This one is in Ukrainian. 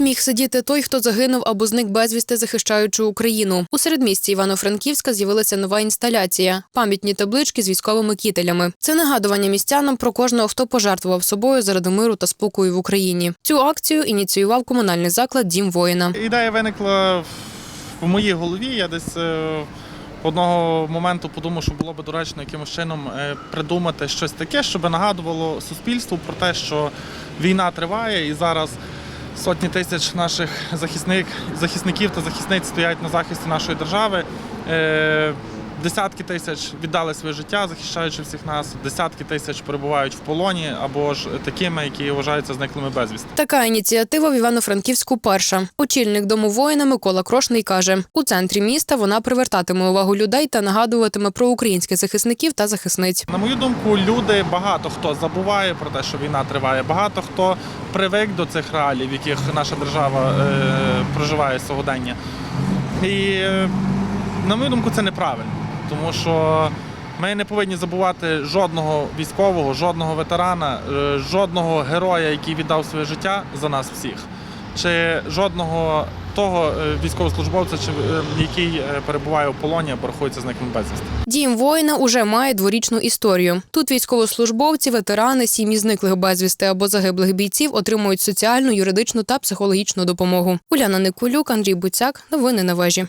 Тут міг сидіти той, хто загинув або зник безвісти, захищаючи Україну. У середмісті Івано-Франківська з'явилася нова інсталяція пам'ятні таблички з військовими кітелями. Це нагадування містянам про кожного, хто пожертвував собою заради миру та спокою в Україні. Цю акцію ініціював комунальний заклад Дім воїна. Ідея виникла в- в моїй голові. Я десь е, одного моменту подумав, що було б доречно якимось чином е, придумати щось таке, щоб нагадувало суспільству про те, що війна триває і зараз. Сотні тисяч наших захисник, захисників та захисниць стоять на захисті нашої держави. Десятки тисяч віддали своє життя, захищаючи всіх нас. Десятки тисяч перебувають в полоні або ж такими, які вважаються зниклими безвісти. Така ініціатива в Івано-Франківську перша. Очільник дому воїна Микола Крошний каже: у центрі міста вона привертатиме увагу людей та нагадуватиме про українських захисників та захисниць. На мою думку, люди багато хто забуває про те, що війна триває. Багато хто привик до цих реалій, в яких наша держава е, проживає сьогодення. І е, на мою думку, це неправильно, тому що ми не повинні забувати жодного військового, жодного ветерана, е, жодного героя, який віддав своє життя за нас всіх, чи жодного того е, військовослужбовця, чи е, який перебуває у полоні або рахується зниклим безвісти. Дім воїна уже має дворічну історію. Тут військовослужбовці, ветерани, сім'ї зниклих безвісти або загиблих бійців отримують соціальну, юридичну та психологічну допомогу. Уляна Никулюк, Андрій Буцяк. Новини на вежі.